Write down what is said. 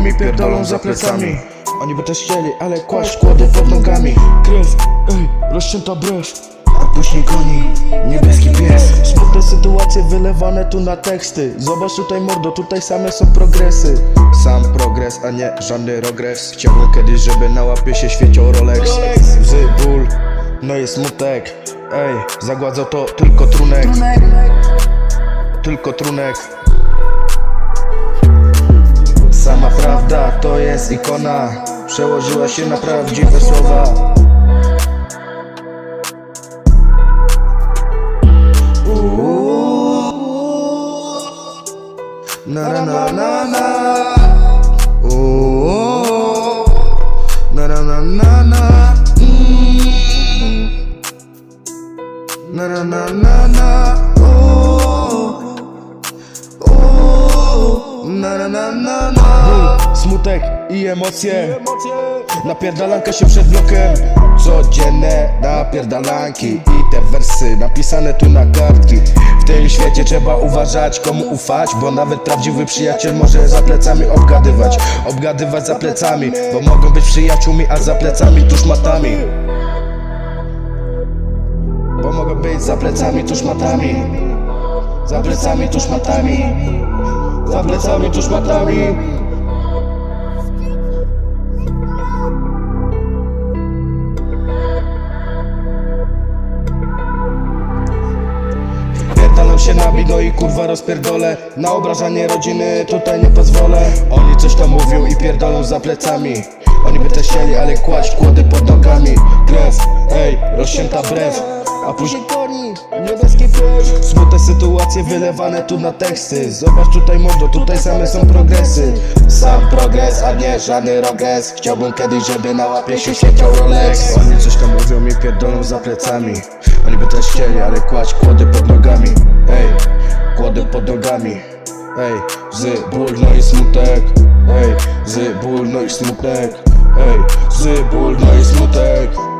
mi pierdolą za plecami. Oni by też chcieli, ale kłaść kłody pod nogami. Krew, ej, rozcięta brew. A później goni niebieski pies. Smutne sytuacje wylewane tu na teksty. Zobacz tutaj mordo, tutaj same są progresy. Sam progres, a nie żadny regres. Chciałbym kiedyś, żeby na łapie się świeciał Rolex. Łzy, ból, no jest smutek. Ej, zagładzał to tylko trunek. Tylko trunek jest ikona. Przełożyła się na prawdziwe słowa. Na na na na na. Na na na na na. Na na na na. Na na na na na Smutek i emocje. Napierdalanka się przed blokiem Codzienne napierdalanki I te wersy napisane tu na kartki. W tym świecie trzeba uważać komu ufać Bo nawet prawdziwy przyjaciel może za plecami obgadywać. Obgadywać za plecami Bo mogą być przyjaciółmi, a za plecami tuż matami Bo mogą być za plecami tuż matami Za plecami tuż matami Za plecami tuż matami się na no i kurwa rozpierdolę. Na obrażanie rodziny tutaj nie pozwolę. Oni coś tam mówią i pierdolą za plecami. Oni by też chcieli, ale kłaść kłody pod nogami. Krew, ej, rozcięta brew. A później koni, Smutne sytuacje wylewane tu na teksty. Zobacz tutaj mordo, tutaj same są progresy. Sam progres, a nie żadny regres Chciałbym kiedyś, żeby na łapie się świeciał Rolex. Oni coś tam mówią i pierdolą za plecami Oni by też chcieli, ale kłaść kłody pod nogami. Ej, kłody pod nogami. Ej, z ból, no i smutek. Ej, z ból, no i smutek. Ej, z ból, no i smutek